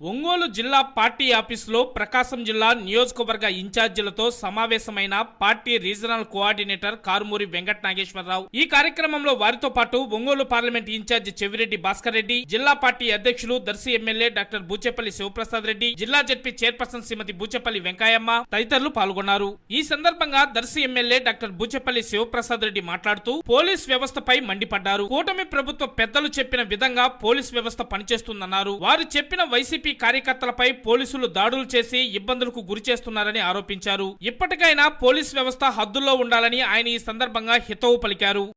ఒంగోలు జిల్లా పార్టీ ఆఫీసులో ప్రకాశం జిల్లా నియోజకవర్గ ఇన్ఛార్జీలతో సమావేశమైన party regional coordinator Karumuri Venkata Nageswararao ఈ కార్యక్రమంలో వారితో పాటు ఒంగోలు పార్లమెంట్ ఇన్ఛార్జి చెవిరెడ్డి భాస్కర్ రెడ్డి జిల్లా పార్టీ అధ్యక్షులు దర్శి ఎమ్మెల్యే డాక్టర్ బూచేపల్లి శివప్రసాద్ రెడ్డి జిల్లా జడ్పీ చైర్పర్సన్ శ్రీమతి బూచేపల్లి వెంకయ్యమ్మ తదితరులు పాల్గొన్నారు. ఈ సందర్భంగా దర్శి ఎమ్మెల్యే డాక్టర్ బూచేపల్లి శివప్రసాద్ రెడ్డి మాట్లాడుతూ పోలీస్ వ్యవస్థపై మండిపడ్డారు. కూటమి ప్రభుత్వ పెద్దలు చెప్పిన విధంగా పోలీస్ వ్యవస్థ పనిచేస్తుందన్నారు. వారు చెప్పిన వైసీపీ కార్యకర్తలపై పోలీసులు దాడులు చేసి ఇబ్బందులకు గురి చేస్తున్నారని ఆరోపించారు. ఇప్పటికైనా పోలీస్ వ్యవస్థ హద్దుల్లో ఉండాలని ఆయన ఈ సందర్భంగా హితవు పలికారు.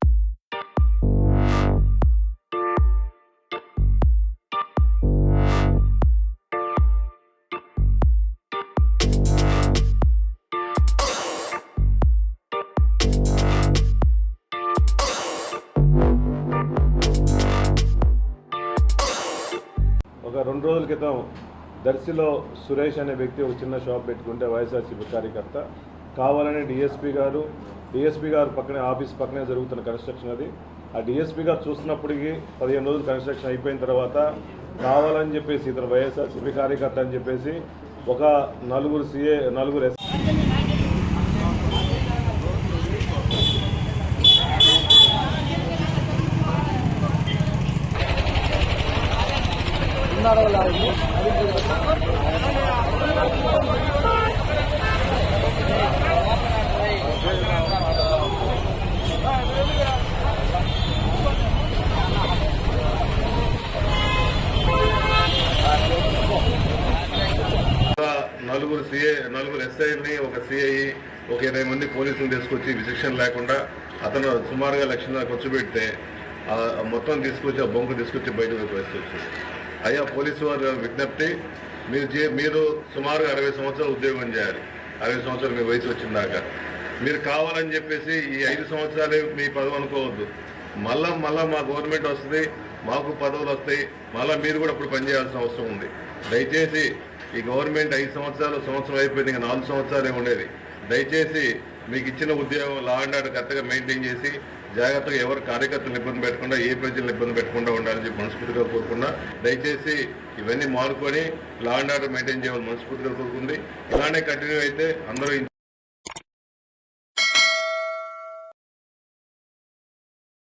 ఒక రెండు రోజుల క్రితం దర్శిలో సురేష్ అనే వ్యక్తి ఒక చిన్న షాప్ పెట్టుకుంటే వైఎస్ఆర్సీపీ కార్యకర్త. కావాలని డిఎస్పీ గారు డిఎస్పీ గారు పక్కనే ఆఫీస్ పక్కనే జరుగుతున్న కన్స్ట్రక్షన్ అది. ఆ డిఎస్పీ గారు చూసినప్పటికీ పదిహేను రోజులు కన్స్ట్రక్షన్ అయిపోయిన తర్వాత కావాలని చెప్పేసి ఇతను వైఎస్ఆర్సీపీ కార్యకర్త అని చెప్పేసి ఒక నలుగురు సిఏ నలుగురు నలుగురు సిఐ నలుగురు ఎస్ఐని ఒక సిఐ ఒక ఇరవై మంది పోలీసులు తీసుకొచ్చి విశిక్షణ లేకుండా అతను సుమారుగా లక్షన్నర ఖర్చు పెడితే మొత్తం తీసుకొచ్చి ఆ బొంకు తీసుకొచ్చి బయటకు వేస్తుంది అయ్యా పోలీసు వారు విజ్ఞప్తి మీరు చే- మీరు సుమారుగా అరవై సంవత్సరాలు ఉద్యోగం చేయాలి. అరవై సంవత్సరాలు మీ వయసు వచ్చిందాక మీరు కావాలని చెప్పేసి ఈ ఐదు సంవత్సరాలే మీ పదవి అనుకోవద్దు. మళ్ళా మళ్ళా మా గవర్నమెంట్ వస్తుంది మాకు పదవులు వస్తాయి మళ్ళా మీరు కూడా ఇప్పుడు పనిచేయాల్సిన అవసరం ఉంది. దయచేసి ఈ గవర్నమెంట్ ఐదు సంవత్సరాలు సంవత్సరం అయిపోయింది ఇంకా నాలుగు సంవత్సరాలే ఉండేది. దయచేసి మీకు ఇచ్చిన ఉద్యోగం లా అండ్ ఆర్డర్ కరెక్ట్గా మెయింటైన్ చేసి జాగ్రత్తగా ఎవరు కార్యకర్తలు ఇబ్బంది పెట్టకుండా ఏ ప్రజలను ఇబ్బంది పెట్టకుండా ఉండాలని చెప్పి మనస్ఫూర్తిగా కోరుకున్నా. దయచేసి ఇవన్నీ మానుకొని లా అండ్ ఆర్డర్ మెయింటైన్ చేయాలని మనస్ఫూర్తిగా కోరుకుంది. ఇలానే కంటిన్యూ అయితే అందరూ